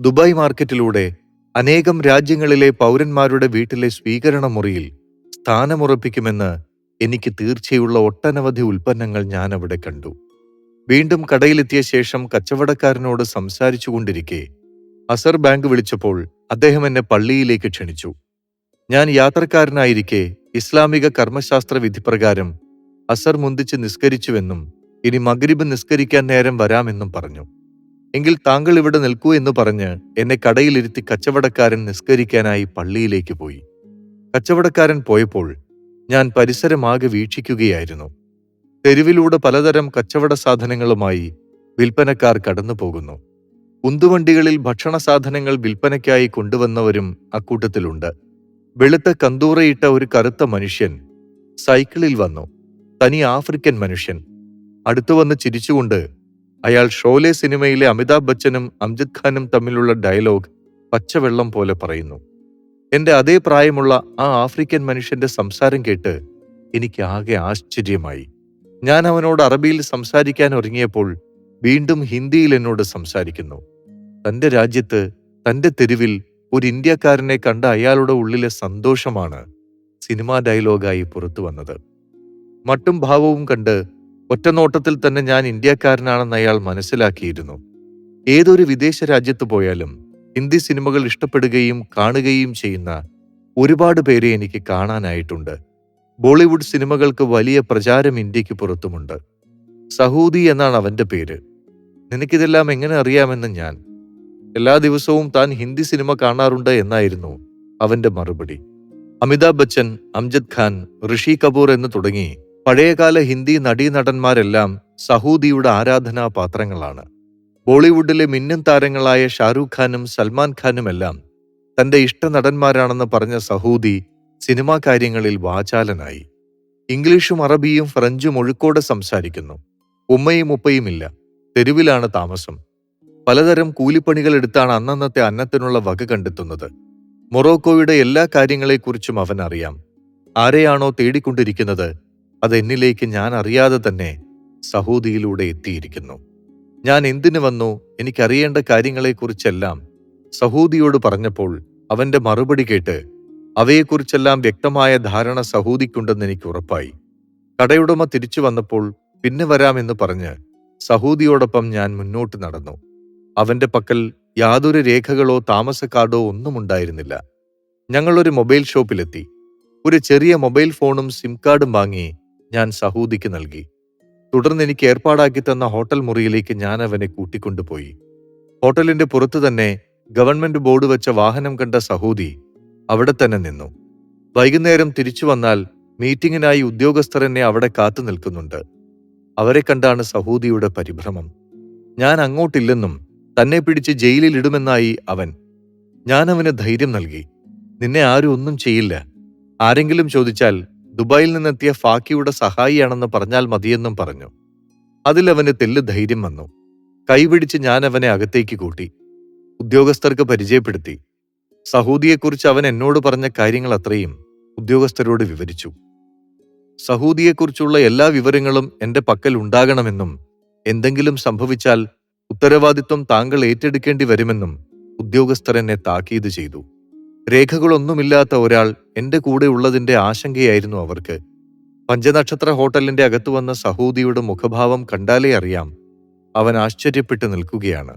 ദുബായ് മാർക്കറ്റിലൂടെ അനേകം രാജ്യങ്ങളിലെ പൗരന്മാരുടെ വീട്ടിലെ സ്വീകരണ മുറിയിൽ സ്ഥാനമുറപ്പിക്കുമെന്ന് എനിക്ക് തീർച്ചയുള്ള ഒട്ടനവധി ഉൽപ്പന്നങ്ങൾ ഞാൻ അവിടെ കണ്ടു. വീണ്ടും കടയിലെത്തിയ ശേഷം കച്ചവടക്കാരനോട് സംസാരിച്ചുകൊണ്ടിരിക്കെ അസർ ബാങ്ക് വിളിച്ചപ്പോൾ അദ്ദേഹം എന്നെ പള്ളിയിലേക്ക് ക്ഷണിച്ചു. ഞാൻ യാത്രക്കാരനായിരിക്കെ ഇസ്ലാമിക കർമ്മശാസ്ത്ര വിധിപ്രകാരം അസർ മുന്തിച്ച് നിസ്കരിച്ചുവെന്നും ഇനി മഗ്രിബ് നിസ്കരിക്കാൻ നേരം വരാമെന്നും പറഞ്ഞു. എങ്കിൽ താങ്കൾ ഇവിടെ നിൽക്കൂ എന്ന് പറഞ്ഞ് എന്നെ കടയിലിരുത്തി കച്ചവടക്കാരൻ നിസ്കരിക്കാനായി പള്ളിയിലേക്ക് പോയി. കച്ചവടക്കാരൻ പോയപ്പോൾ ഞാൻ പരിസരമാകെ വീക്ഷിക്കുകയായിരുന്നു. തെരുവിലൂടെ പലതരം കച്ചവട സാധനങ്ങളുമായി വിൽപ്പനക്കാർ കടന്നു പോകുന്നു ഉന്തുവണ്ടികളിൽ ഭക്ഷണ സാധനങ്ങൾ വിൽപ്പനയ്ക്കായി കൊണ്ടുവന്നവരും അക്കൂട്ടത്തിലുണ്ട്. വെളുത്ത കന്തൂറയിട്ട ഒരു കറുത്ത മനുഷ്യൻ സൈക്കിളിൽ വന്നു. തനി ആഫ്രിക്കൻ മനുഷ്യൻ. അടുത്തു വന്ന് ചിരിച്ചുകൊണ്ട് അയാൾ ഷോലെ സിനിമയിലെ അമിതാഭ് ബച്ചനും അംജിത് ഖാനും തമ്മിലുള്ള ഡയലോഗ് പച്ചവെള്ളം പോലെ പറയുന്നു. എന്റെ അതേ പ്രായമുള്ള ആ ആഫ്രിക്കൻ മനുഷ്യന്റെ സംസാരം കേട്ട് എനിക്ക് ആകെ ആശ്ചര്യമായി. ഞാൻ അവനോട് അറബിയിൽ സംസാരിക്കാൻ ഒരുങ്ങിയപ്പോൾ വീണ്ടും ഹിന്ദിയിൽ എന്നോട് സംസാരിക്കുന്നു. തന്റെ രാജ്യത്ത് തന്റെ തെരുവിൽ ഒരു ഇന്ത്യക്കാരനെ കണ്ട അയാളുടെ ഉള്ളിലെ സന്തോഷമാണ് സിനിമാ ഡയലോഗായി പുറത്തു വന്നത്. മട്ടും ഭാവവും കണ്ട് ഒറ്റനോട്ടത്തിൽ തന്നെ ഞാൻ ഇന്ത്യക്കാരനാണെന്ന് അയാൾ മനസ്സിലാക്കിയിരുന്നു. ഏതൊരു വിദേശ രാജ്യത്ത് പോയാലും ഹിന്ദി സിനിമകൾ ഇഷ്ടപ്പെടുകയും കാണുകയും ചെയ്യുന്ന ഒരുപാട് പേരെ എനിക്ക് കാണാനായിട്ടുണ്ട്. ബോളിവുഡ് സിനിമകൾക്ക് വലിയ പ്രചാരം ഇന്ത്യയ്ക്ക് പുറത്തുമുണ്ട്. സഹൂദി എന്നാണ് അവന്റെ പേര്. നിനക്കിതെല്ലാം എങ്ങനെ അറിയാമെന്ന് ഞാൻ. എല്ലാ ദിവസവും താൻ ഹിന്ദി സിനിമ കാണാറുണ്ട് എന്നായിരുന്നു അവന്റെ മറുപടി. അമിതാഭ് ബച്ചൻ അംജദ് ഖാൻ ഋഷി കപൂർ എന്ന് തുടങ്ങി പഴയകാല ഹിന്ദി നടീനടന്മാരെല്ലാം സഹൂദിയുടെ ആരാധനാപാത്രങ്ങളാണ്. ബോളിവുഡിലെ മിന്നും താരങ്ങളായ ഷാരൂഖ് ഖാനും സൽമാൻ ഖാനുമെല്ലാം തന്റെ ഇഷ്ട നടന്മാരാണെന്ന് പറഞ്ഞ സഹൂദി സിനിമാ കാര്യങ്ങളിൽ വാചാലനായി. ഇംഗ്ലീഷും അറബിയും ഫ്രഞ്ചും ഒഴുക്കോടെ സംസാരിക്കുന്നു. ഉമ്മയും ഉപ്പയുമില്ല. തെരുവിലാണ് താമസം. പലതരം കൂലിപ്പണികൾ എടുത്താണ് അന്നന്നത്തെ അന്നത്തിനുള്ള വക കണ്ടെത്തുന്നത്. മൊറോക്കോയുടെ എല്ലാ കാര്യങ്ങളെക്കുറിച്ചും അവൻ അറിയാം. ആരെയാണോ തേടിക്കൊണ്ടിരിക്കുന്നത് അതെന്നിലേക്ക് ഞാൻ അറിയാതെ തന്നെ സഹൂദിയിലൂടെ എത്തിയിരിക്കുന്നു. ഞാൻ എന്തിനു വന്നു എനിക്കറിയേണ്ട കാര്യങ്ങളെക്കുറിച്ചെല്ലാം സഹൂദിയോട് പറഞ്ഞപ്പോൾ അവന്റെ മറുപടി കേട്ട് അവയെക്കുറിച്ചെല്ലാം വ്യക്തമായ ധാരണ സഹൂദിക്കുണ്ടെന്ന് എനിക്ക് ഉറപ്പായി. കടയുടമ തിരിച്ചു വന്നപ്പോൾ പിന്നെ വരാമെന്ന് പറഞ്ഞ് സഹൂദിയോടൊപ്പം ഞാൻ മുന്നോട്ട് നടന്നു. അവന്റെ പക്കൽ യാതൊരു രേഖകളോ താമസക്കാർഡോ കാർഡോ ഒന്നും ഉണ്ടായിരുന്നില്ല. ഞങ്ങളൊരു മൊബൈൽ ഷോപ്പിലെത്തി. ഒരു ചെറിയ മൊബൈൽ ഫോണും സിം കാർഡും വാങ്ങി ഞാൻ സഹൂദിക്ക് നൽകി. തുടർന്ന് എനിക്ക് ഏർപ്പാടാക്കി തന്ന ഹോട്ടൽ മുറിയിലേക്ക് ഞാൻ അവനെ കൂട്ടിക്കൊണ്ടുപോയി. ഹോട്ടലിന്റെ പുറത്തു തന്നെ ഗവൺമെന്റ് ബോർഡ് വെച്ച വാഹനം കണ്ട സഹൂദി അവിടെ തന്നെ നിന്നു. വൈകുന്നേരം തിരിച്ചു വന്നാൽ മീറ്റിംഗിനായി ഉദ്യോഗസ്ഥർ എന്നെ അവിടെ കാത്തു നിൽക്കുന്നുണ്ട്. അവരെ കണ്ടാണ് സഹൂദിയുടെ പരിഭ്രമം. ഞാൻ അങ്ങോട്ടില്ലെന്നും തന്നെ പിടിച്ച് ജയിലിൽ ഇടുമെന്നായി അവൻ. ഞാൻ അവന് ധൈര്യം നൽകി. നിന്നെ ആരും ഒന്നും ചെയ്യില്ല. ആരെങ്കിലും ചോദിച്ചാൽ ദുബായിൽ നിന്നെത്തിയ ഫാക്കിയുടെ സഹായിയാണെന്ന് പറഞ്ഞാൽ മതിയെന്നും പറഞ്ഞു. അതിൽ അവന് തെല്ല് ധൈര്യം വന്നു. കൈപിടിച്ച് ഞാൻ അവനെ അകത്തേക്ക് കൂട്ടി. ഉദ്യോഗസ്ഥർക്ക് പരിചയപ്പെടുത്തി. സഹൂദിയെക്കുറിച്ച് അവൻ എന്നോട് പറഞ്ഞ കാര്യങ്ങൾ അത്രയും ഉദ്യോഗസ്ഥരോട് വിവരിച്ചു. സഹൂദിയെക്കുറിച്ചുള്ള എല്ലാ വിവരങ്ങളും എന്റെ പക്കൽ ഉണ്ടാകണമെന്നും എന്തെങ്കിലും സംഭവിച്ചാൽ ഉത്തരവാദിത്വം താങ്കൾ ഏറ്റെടുക്കേണ്ടി വരുമെന്നും ഉദ്യോഗസ്ഥർ എന്നെ താക്കീത് ചെയ്തു. രേഖകളൊന്നുമില്ലാത്ത ഒരാൾ എന്റെ കൂടെ ഉള്ളതിന്റെ ആശങ്കയായിരുന്നു അവർക്ക്. പഞ്ചനക്ഷത്ര ഹോട്ടലിന്റെ അകത്തു വന്ന സഹൂദിയുടെ മുഖഭാവം കണ്ടാലേ അറിയാം. അവൻ ആശ്ചര്യപ്പെട്ട് നിൽക്കുകയാണ്.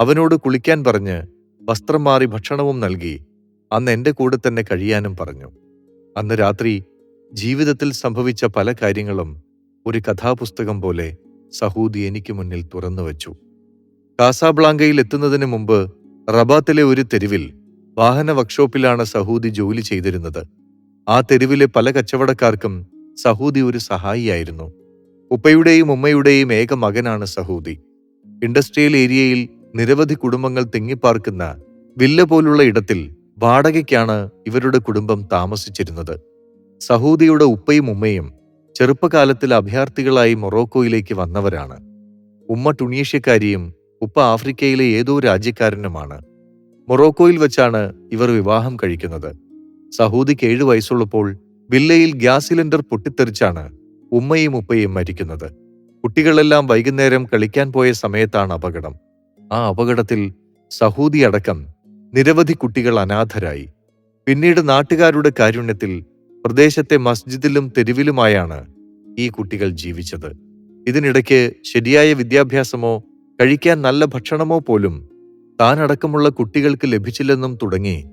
അവനോട് കുളിക്കാൻ പറഞ്ഞ് വസ്ത്രം മാറി ഭക്ഷണവും നൽകി അന്ന് എന്റെ കൂടെ തന്നെ കഴിയാനും പറഞ്ഞു. അന്ന് രാത്രി ജീവിതത്തിൽ സംഭവിച്ച പല കാര്യങ്ങളും ഒരു കഥാപുസ്തകം പോലെ സഹൂദി എനിക്ക് മുന്നിൽ തുറന്നുവച്ചു കാസാബ്ലാങ്കയിൽ എത്തുന്നതിന് മുമ്പ് റബാത്തിലെ ഒരു തെരുവിൽ വാഹന വർക്ക്ഷോപ്പിലാണ് സഹൂദി ജോലി ചെയ്തിരുന്നത്. ആ തെരുവിലെ പല കച്ചവടക്കാർക്കും സഹൂദി ഒരു സഹായിയായിരുന്നു. ഉപ്പയുടെയും ഉമ്മയുടെയും ഏക മകനാണ് സഹൂദി. ഇൻഡസ്ട്രിയൽ ഏരിയയിൽ നിരവധി കുടുംബങ്ങൾ തിങ്ങിപ്പാർക്കുന്ന വില്ല പോലുള്ള ഇടത്തിൽ വാടകയ്ക്കാണ് ഇവരുടെ കുടുംബം താമസിച്ചിരുന്നത്. സഹൂദിയുടെ ഉപ്പയും ഉമ്മയും ചെറുപ്പകാലത്തിൽ അഭയാർത്ഥികളായി മൊറോക്കോയിലേക്ക് വന്നവരാണ്. ഉമ്മ ടുണീഷ്യക്കാരിയും ഉപ്പ ആഫ്രിക്കയിലെ ഏതോ രാജ്യക്കാരനുമാണ്. മൊറോക്കോയിൽ വെച്ചാണ് ഇവർ വിവാഹം കഴിക്കുന്നത്. സഹൂദിക്ക് ഏഴു വയസ്സുള്ളപ്പോൾ വില്ലയിൽ ഗ്യാസ് സിലിണ്ടർ പൊട്ടിത്തെറിച്ചാണ് ഉമ്മയും ഉപ്പയും മരിക്കുന്നത്. കുട്ടികളെല്ലാം വൈകുന്നേരം കളിക്കാൻ പോയ സമയത്താണ് അപകടം. ആ അപകടത്തിൽ സഹൂദി അടക്കം നിരവധി കുട്ടികൾ അനാഥരായി. പിന്നീട് നാട്ടുകാരുടെ കാരുണ്യത്തിൽ പ്രദേശത്തെ മസ്ജിദിലും തെരുവിലുമായാണ് ഈ കുട്ടികൾ ജീവിച്ചത്. ഇതിനിടയ്ക്ക് ശരിയായ വിദ്യാഭ്യാസമോ കഴിക്കാൻ നല്ല ഭക്ഷണമോ പോലും താനടക്കമുള്ള കുട്ടികൾക്ക് ലഭിച്ചില്ലെന്നും തുടങ്ങി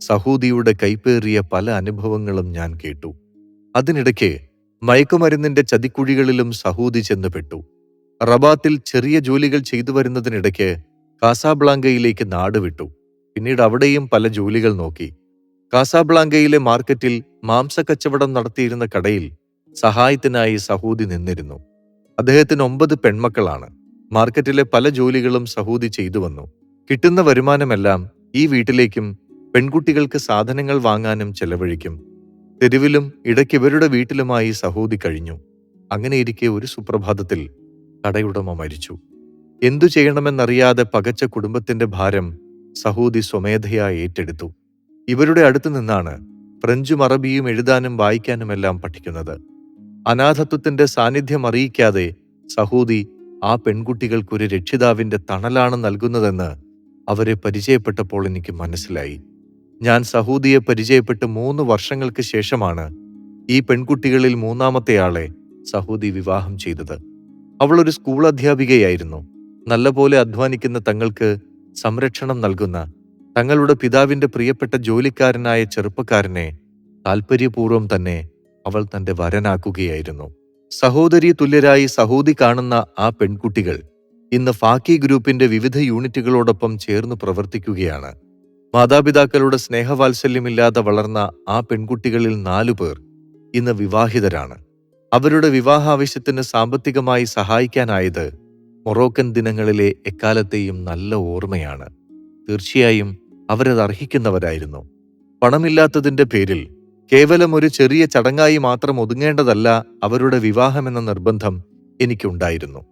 സഹൂദിയുടെ കൈപ്പേറിയ പല അനുഭവങ്ങളും ഞാൻ കേട്ടു. അതിനിടയ്ക്ക് മയക്കുമരുന്നിന്റെ ചതിക്കുഴികളിലും സഹൂദി ചെന്നുപെട്ടു. റബാത്തിൽ ചെറിയ ജോലികൾ ചെയ്തു വരുന്നതിനിടയ്ക്ക് കാസാബ്ലാങ്കയിലേക്ക് നാടുവിട്ടു. പിന്നീട് അവിടെയും പല ജോലികൾ നോക്കി. കാസാബ്ലാങ്കയിലെ മാർക്കറ്റിൽ മാംസക്കച്ചവടം നടത്തിയിരുന്ന കടയിൽ സഹായത്തിനായി സഹൂദി നിന്നിരുന്നു. അദ്ദേഹത്തിന് ഒമ്പത് പെൺമക്കളാണ്. മാർക്കറ്റിലെ പല ജോലികളും സഹൂദി ചെയ്തു വന്നു. കിട്ടുന്ന വരുമാനമെല്ലാം ഈ വീട്ടിലേക്കും പെൺകുട്ടികൾക്ക് സാധനങ്ങൾ വാങ്ങാനും ചെലവഴിക്കും. തെരുവിലും ഇടയ്ക്ക് ഇവരുടെ വീട്ടിലുമായി സഹൂദി കഴിഞ്ഞു. അങ്ങനെയിരിക്കെ ഒരു സുപ്രഭാതത്തിൽ കടയുടമ മരിച്ചു. എന്തു ചെയ്യണമെന്നറിയാതെ പകച്ച കുടുംബത്തിന്റെ ഭാരം സഹൂദി സ്വമേധയാ ഏറ്റെടുത്തു. ഇവരുടെ അടുത്തു നിന്നാണ് ഫ്രഞ്ചും അറബിയും എഴുതാനും വായിക്കാനുമെല്ലാം പഠിക്കുന്നത്. അനാഥത്വത്തിന്റെ സാന്നിധ്യം അറിയിക്കാതെ സഹൂദി ആ പെൺകുട്ടികൾക്കൊരു രക്ഷിതാവിന്റെ തണലാണ് നൽകുന്നതെന്ന് അവരെ പരിചയപ്പെട്ടപ്പോൾ എനിക്ക് മനസ്സിലായി. ഞാൻ സഹൂദിയെ പരിചയപ്പെട്ട് മൂന്ന് വർഷങ്ങൾക്ക് ശേഷമാണ് ഈ പെൺകുട്ടികളിൽ മൂന്നാമത്തെയാളെ സഹൂദി വിവാഹം ചെയ്തത്. അവൾ ഒരു സ്കൂൾ അധ്യാപികയായിരുന്നു. നല്ലപോലെ അധ്വാനിക്കുന്ന തങ്ങൾക്ക് സംരക്ഷണം നൽകുന്ന തങ്ങളുടെ പിതാവിന്റെ പ്രിയപ്പെട്ട ജോലിക്കാരനായ ചെറുപ്പക്കാരനെ താൽപ്പര്യപൂർവം തന്നെ അവൾ തന്റെ വരനാക്കുകയായിരുന്നു. സഹോദരി തുല്യരായി സഹോദി കാണുന്ന ആ പെൺകുട്ടികൾ ഇന്ന് ഫാക്കി ഗ്രൂപ്പിന്റെ വിവിധ യൂണിറ്റുകളോടൊപ്പം ചേർന്ന് പ്രവർത്തിക്കുകയാണ്. മാതാപിതാക്കളുടെ സ്നേഹവാത്സല്യമില്ലാതെ വളർന്ന ആ പെൺകുട്ടികളിൽ നാലു പേർ ഇന്ന് വിവാഹിതരാണ്. അവരുടെ വിവാഹാവശ്യത്തിന് സാമ്പത്തികമായി സഹായിക്കാനായത് മൊറോക്കൻ ദിനങ്ങളിലെ എക്കാലത്തെയും നല്ല ഓർമ്മയാണ്. തീർച്ചയായും അവരത് അർഹിക്കുന്നവരായിരുന്നു. പണമില്ലാത്തതിന്റെ പേരിൽ കേവലം ഒരു ചെറിയ ചടങ്ങായി മാത്രം ഒതുങ്ങേണ്ടതല്ല അവരുടെ വിവാഹമെന്ന നിർബന്ധം എനിക്കുണ്ടായിരുന്നു.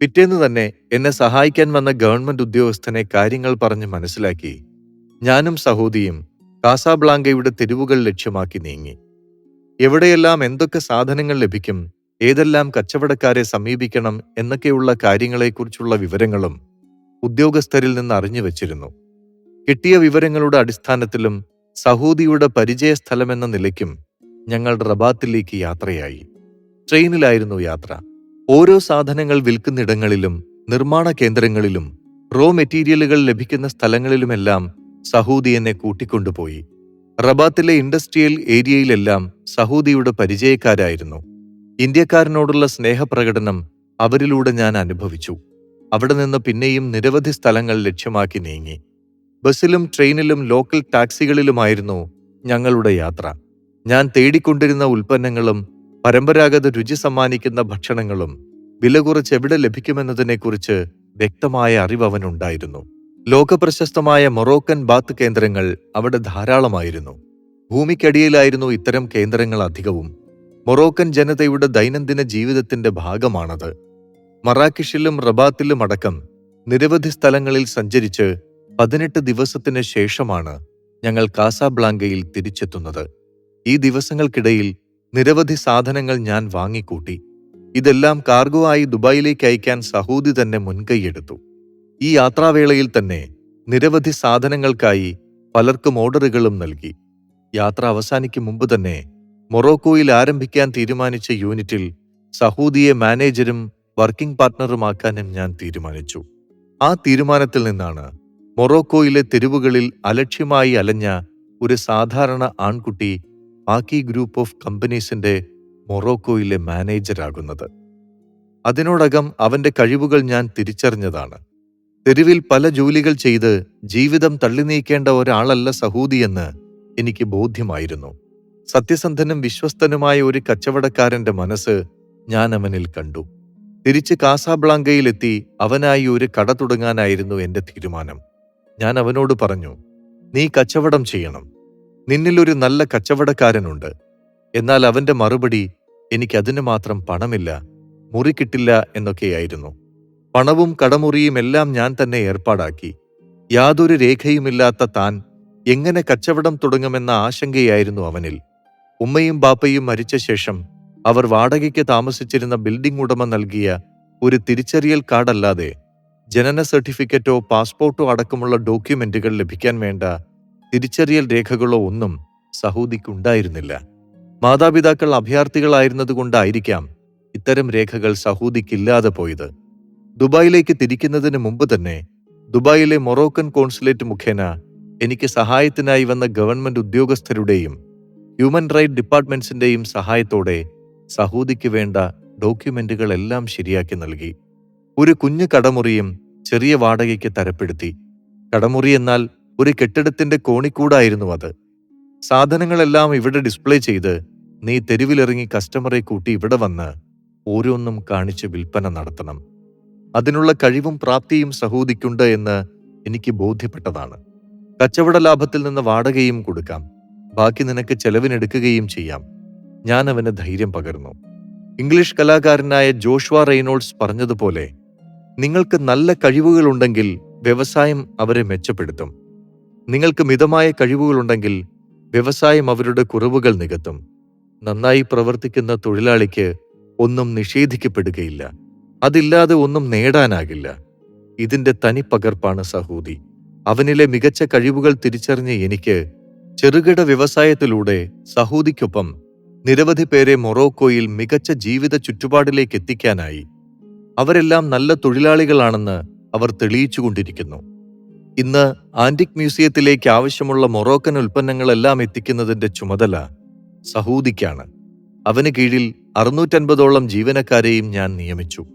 പിറ്റേന്ന് തന്നെ എന്നെ സഹായിക്കാൻ വന്ന ഗവൺമെന്റ് ഉദ്യോഗസ്ഥനെ കാര്യങ്ങൾ പറഞ്ഞ് മനസ്സിലാക്കി ഞാനും സഹോദിയും കാസാബ്ലാങ്കയുടെ തെരുവുകൾ ലക്ഷ്യമാക്കി നീങ്ങി. എവിടെയെല്ലാം എന്തൊക്കെ സാധനങ്ങൾ ലഭിക്കും ഏതെല്ലാം കച്ചവടക്കാരെ സമീപിക്കണം എന്നൊക്കെയുള്ള കാര്യങ്ങളെക്കുറിച്ചുള്ള വിവരങ്ങളും ഉദ്യോഗസ്ഥരിൽ നിന്ന് അറിഞ്ഞു വച്ചിരുന്നു. കിട്ടിയ വിവരങ്ങളുടെ അടിസ്ഥാനത്തിലും സഹൂദിയുടെ പരിചയ സ്ഥലമെന്ന നിലയ്ക്കും ഞങ്ങൾ റബാത്തിലേക്ക് യാത്രയായി. ട്രെയിനിലായിരുന്നു യാത്ര. ഓരോ സാധനങ്ങൾ വിൽക്കുന്നിടങ്ങളിലും നിർമ്മാണ കേന്ദ്രങ്ങളിലും റോ മെറ്റീരിയലുകൾ ലഭിക്കുന്ന സ്ഥലങ്ങളിലുമെല്ലാം സഹൂദി എന്നെ കൂട്ടിക്കൊണ്ടുപോയി. റബാത്തിലെ ഇൻഡസ്ട്രിയൽ ഏരിയയിലെല്ലാം സഹൂദിയുടെ പരിചയക്കാരായിരുന്നു. ഇന്ത്യക്കാരനോടുള്ള സ്നേഹപ്രകടനം അവരിലൂടെ ഞാൻ അനുഭവിച്ചു. അവിടെ നിന്ന് പിന്നെയും നിരവധി സ്ഥലങ്ങൾ ലക്ഷ്യമാക്കി നീങ്ങി. ബസ്സിലും ട്രെയിനിലും ലോക്കൽ ടാക്സികളിലുമായിരുന്നു ഞങ്ങളുടെ യാത്ര. ഞാൻ തേടിക്കൊണ്ടിരുന്ന ഉൽപ്പന്നങ്ങളും പരമ്പരാഗത രുചി സമ്മാനിക്കുന്ന ഭക്ഷണങ്ങളും വില കുറച്ച് എവിടെ ലഭിക്കുമെന്നതിനെക്കുറിച്ച് വ്യക്തമായ അറിവ് അവനുണ്ടായിരുന്നു ലോകപ്രശസ്തമായ മൊറോക്കൻ ബാത്ത് കേന്ദ്രങ്ങൾ അവിടെ ധാരാളമായിരുന്നു. ഭൂമിക്കടിയിലായിരുന്നു ഇത്തരം കേന്ദ്രങ്ങൾ അധികവും. മൊറോക്കൻ ജനതയുടെ ദൈനംദിന ജീവിതത്തിന്റെ ഭാഗമാണത്. മറാക്കിഷിലും റബാത്തിലും അടക്കം നിരവധി സ്ഥലങ്ങളിൽ സഞ്ചരിച്ച് പതിനെട്ട് ദിവസത്തിന് ശേഷമാണ് ഞങ്ങൾ കാസാബ്ലാങ്കയിൽ തിരിച്ചെത്തുന്നത്. ഈ ദിവസങ്ങൾക്കിടയിൽ നിരവധി സാധനങ്ങൾ ഞാൻ വാങ്ങിക്കൂട്ടി. ഇതെല്ലാം കാർഗോ ആയി ദുബായിലേക്ക് അയക്കാൻ സഹൂദി തന്നെ മുൻകൈയെടുത്തു ഈ യാത്രാവേളയിൽ തന്നെ നിരവധി സാധനങ്ങൾക്കായി പലർക്കും ഓർഡറുകളും നൽകി. യാത്ര അവസാനിക്കും മുമ്പ് തന്നെ മൊറോക്കോയിൽ ആരംഭിക്കാൻ തീരുമാനിച്ച യൂണിറ്റിൽ സഹൂദിയെ മാനേജരും വർക്കിംഗ് പാർട്ട്ണറുമാക്കാനും ഞാൻ തീരുമാനിച്ചു. ആ തീരുമാനത്തിൽ നിന്നാണ് മൊറോക്കോയിലെ തെരുവുകളിൽ അലക്ഷ്യമായി അലഞ്ഞ ഒരു സാധാരണ ആൺകുട്ടി ബാക്കി ഗ്രൂപ്പ് ഓഫ് കമ്പനീസിന്റെ മൊറോക്കോയിലെ മാനേജരാകുന്നത്. അതിനോടകം അവന്റെ കഴിവുകൾ ഞാൻ തിരിച്ചറിഞ്ഞതാണ്. തെരുവിൽ പല ജോലികൾ ചെയ്ത് ജീവിതം തള്ളി നീക്കേണ്ട ഒരാളല്ല സഹൂദിയെന്ന് എനിക്ക് ബോധ്യമായിരുന്നു. സത്യസന്ധനും വിശ്വസ്തനുമായ ഒരു കച്ചവടക്കാരന്റെ മനസ്സ് ഞാൻ അവനിൽ കണ്ടു. തിരിച്ച് കാസാബ്ലാങ്കയിലെത്തി അവനായി ഒരു കട തുടങ്ങാനായിരുന്നു എന്റെ തീരുമാനം. ഞാൻ അവനോട് പറഞ്ഞു നീ കച്ചവടം ചെയ്യണം. നിന്നിലൊരു നല്ല കച്ചവടക്കാരനുണ്ട്. എന്നാൽ അവന്റെ മറുപടി എനിക്കതിന് മാത്രം പണമില്ല മുറി കിട്ടില്ല എന്നൊക്കെയായിരുന്നു. പണവും കടമുറിയും എല്ലാം ഞാൻ തന്നെ ഏർപ്പാടാക്കി. യാതൊരു രേഖയുമില്ലാത്ത താൻ എങ്ങനെ കച്ചവടം തുടങ്ങുമെന്ന ആശങ്കയായിരുന്നു അവനിൽ. ഉമ്മയും ബാപ്പയും മരിച്ച ശേഷം അവർ വാടകയ്ക്ക് താമസിച്ചിരുന്ന ബിൽഡിംഗ് ഉടമ നൽകിയ ഒരു തിരിച്ചറിയൽ കാർഡല്ലാതെ ജനന സർട്ടിഫിക്കറ്റോ പാസ്പോർട്ടോ അടക്കമുള്ള ഡോക്യുമെന്റുകൾ ലഭിക്കാൻ വേണ്ട തിരിച്ചറിയൽ രേഖകളോ ഒന്നും സഹൂദിക്കുണ്ടായിരുന്നില്ല. മാതാപിതാക്കൾ അഭയാർത്ഥികളായിരുന്നതുകൊണ്ടായിരിക്കാം ഇത്തരം രേഖകൾ സഹൂദിക്കില്ലാതെ പോയത്. ദുബായിലേക്ക് തിരിക്കുന്നതിന് മുമ്പ് തന്നെ ദുബായിലെ മൊറോക്കൻ കോൺസുലേറ്റ് മുഖേന എനിക്ക് സഹായത്തിനായി വന്ന ഗവൺമെന്റ് ഉദ്യോഗസ്ഥരുടെയും ഹ്യൂമൻ റൈറ്റ് ഡിപ്പാർട്ട്മെന്റ്സിന്റെയും സഹായത്തോടെ സഹൂദിക്ക് വേണ്ട ഡോക്യുമെന്റുകളെല്ലാം ശരിയാക്കി നൽകി. ഒരു കുഞ്ഞു കടമുറിയും ചെറിയ വാടകയ്ക്ക് തരപ്പെടുത്തി. കടമുറി എന്നാൽ ഒരു കെട്ടിടത്തിന്റെ കോണിക്കൂടായിരുന്നു അത്. സാധനങ്ങളെല്ലാം ഇവിടെ ഡിസ്പ്ലേ ചെയ്ത് നീ തെരുവിലിറങ്ങി കസ്റ്റമറെ കൂട്ടി ഇവിടെ വന്ന് ഓരോന്നും കാണിച്ച് വിൽപ്പന നടത്തണം. അതിനുള്ള കഴിവും പ്രാപ്തിയും സഹൂദിക്കുണ്ട് എന്ന് എനിക്ക് ബോധ്യപ്പെട്ടതാണ്. കച്ചവട ലാഭത്തിൽ നിന്ന് വാടകയും കൊടുക്കാം. ബാക്കി നിനക്ക് ചെലവിനെടുക്കുകയും ചെയ്യാം. ഞാൻ അവന് ധൈര്യം പകർന്നു. ഇംഗ്ലീഷ് കലാകാരനായ ജോഷ്വ റെയ്നോൾഡ്സ് പറഞ്ഞതുപോലെ നിങ്ങൾക്ക് നല്ല കഴിവുകളുണ്ടെങ്കിൽ വ്യവസായം അവരെ മെച്ചപ്പെടുത്തും. നിങ്ങൾക്ക് മിതമായ കഴിവുകളുണ്ടെങ്കിൽ വ്യവസായം അവരുടെ കുറവുകൾ നികത്തും. നന്നായി പ്രവർത്തിക്കുന്ന തൊഴിലാളിക്ക് ഒന്നും നിഷേധിക്കപ്പെടുകയില്ല. അതില്ലാതെ ഒന്നും നേടാനാകില്ല. ഇതിന്റെ തനിപ്പകർപ്പാണ് സഹൂദി. അവനിലെ മികച്ച കഴിവുകൾ തിരിച്ചറിഞ്ഞ എനിക്ക് ചെറുകിട വ്യവസായത്തിലൂടെ സഹൂദിക്കൊപ്പം നിരവധി പേരെ മൊറോക്കോയിൽ മികച്ച ജീവിത ചുറ്റുപാടിലേക്ക് എത്തിക്കാനായി. അവരെല്ലാം നല്ല തൊഴിലാളികളാണെന്ന് അവർ തെളിയിച്ചുകൊണ്ടിരിക്കുന്നു. ഇന്ന് ആന്റിക് മ്യൂസിയത്തിലേക്ക് ആവശ്യമുള്ള മൊറോക്കൻ ഉൽപ്പന്നങ്ങളെല്ലാം എത്തിക്കുന്നതിന്റെ ചുമതല സഹൂദിക്കാണ്. അവന് കീഴിൽ അറുന്നൂറ്റൻപതോളം ജീവനക്കാരെയും ഞാൻ നിയമിച്ചു.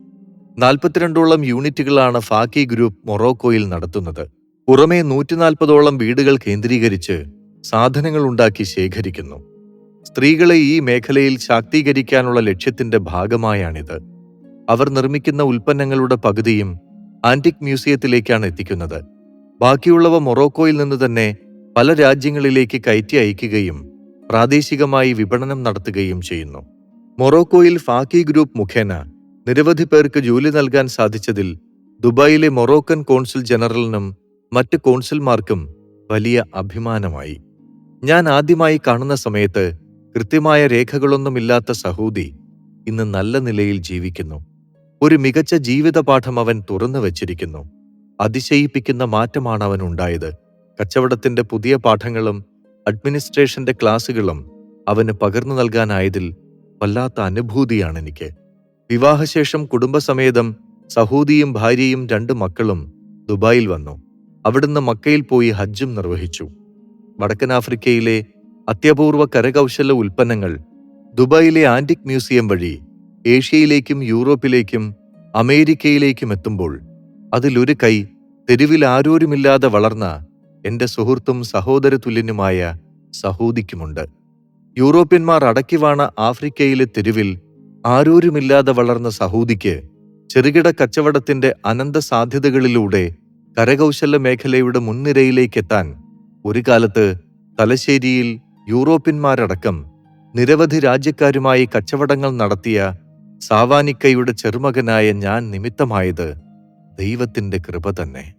നാൽപ്പത്തിരണ്ടോളം യൂണിറ്റുകളാണ് ഫാക്കി ഗ്രൂപ്പ് മൊറോക്കോയിൽ നടത്തുന്നത്. പുറമേ നൂറ്റിനാൽപ്പതോളം വീടുകൾ കേന്ദ്രീകരിച്ച് സാധനങ്ങൾ ഉണ്ടാക്കി ശേഖരിക്കുന്നു. സ്ത്രീകളെ ഈ മേഖലയിൽ ശാക്തീകരിക്കാനുള്ള ലക്ഷ്യത്തിന്റെ ഭാഗമായാണിത്. അവർ നിർമ്മിക്കുന്ന ഉൽപ്പന്നങ്ങളുടെ പകുതിയും ആന്റിക് മ്യൂസിയത്തിലേക്കാണ് എത്തിക്കുന്നത്. ബാക്കിയുള്ളവ മൊറോക്കോയിൽ നിന്ന് തന്നെ പല രാജ്യങ്ങളിലേക്ക് കയറ്റി അയക്കുകയും പ്രാദേശികമായി വിപണനം നടത്തുകയും ചെയ്യുന്നു. മൊറോക്കോയിൽ ഫാക്കി ഗ്രൂപ്പ് മുഖേന നിരവധി പേർക്ക് ജോലി നൽകാൻ സാധിച്ചതിൽ ദുബായിലെ മൊറോക്കൻ കോൺസുൽ ജനറലിനും മറ്റ് കോൺസുൽമാർക്കും വലിയ അഭിമാനമായി. ഞാൻ ആദ്യമായി കാണുന്ന സമയത്ത് കൃത്യമായ രേഖകളൊന്നുമില്ലാത്ത സഹൂദി ഇന്ന് നല്ല നിലയിൽ ജീവിക്കുന്നു. ഒരു മികച്ച ജീവിതപാഠം അവൻ തുറന്നു വച്ചിരിക്കുന്നു. അതിശയിപ്പിക്കുന്ന മാറ്റമാണ് അവൻ ഉണ്ടായത് കച്ചവടത്തിന്റെ പുതിയ പാഠങ്ങളും അഡ്മിനിസ്ട്രേഷന്റെ ക്ലാസുകളും അവന് പകർന്നു നൽകാനായതിൽ വല്ലാത്ത അനുഭൂതിയാണ് എനിക്ക് വിവാഹശേഷം കുടുംബസമേതം സഹൂദിയും ഭാര്യയും രണ്ട് മക്കളും ദുബായിൽ വന്നു. അവിടുന്ന് മക്കയിൽ പോയി ഹജ്ജും നിർവഹിച്ചു. വടക്കൻ ആഫ്രിക്കയിലെ അത്യപൂർവ കരകൗശല ഉൽപ്പന്നങ്ങൾ ദുബായിലെ ആന്റിക് മ്യൂസിയം വഴി ഏഷ്യയിലേക്കും യൂറോപ്പിലേക്കും അമേരിക്കയിലേക്കും എത്തുമ്പോൾ അതിലൊരു കൈ തെരുവിൽ ആരോരുമില്ലാതെ വളർന്ന എന്റെ സുഹൃത്തും സഹോദരതുല്യനുമായ സഹോദിക്കുമുണ്ട്. യൂറോപ്യന്മാർ അടക്കിവാണ ആഫ്രിക്കയിലെ തെരുവിൽ ആരോരുമില്ലാതെ വളർന്ന സഹൂദിക്ക് ചെറുകിട കച്ചവടത്തിന്റെ അനന്ത സാധ്യതകളിലൂടെ കരകൗശല മേഖലയുടെ മുൻനിരയിലേക്കെത്താൻ ഒരു കാലത്ത് തലശ്ശേരിയിൽ യൂറോപ്യന്മാരടക്കം നിരവധി രാജ്യക്കാരുമായി കച്ചവടങ്ങൾ നടത്തിയ സാവാനിക്കയുടെ ചെറുമകനായ ഞാൻ നിമിത്തമായത് ദൈവത്തിന്റെ കൃപ തന്നെ.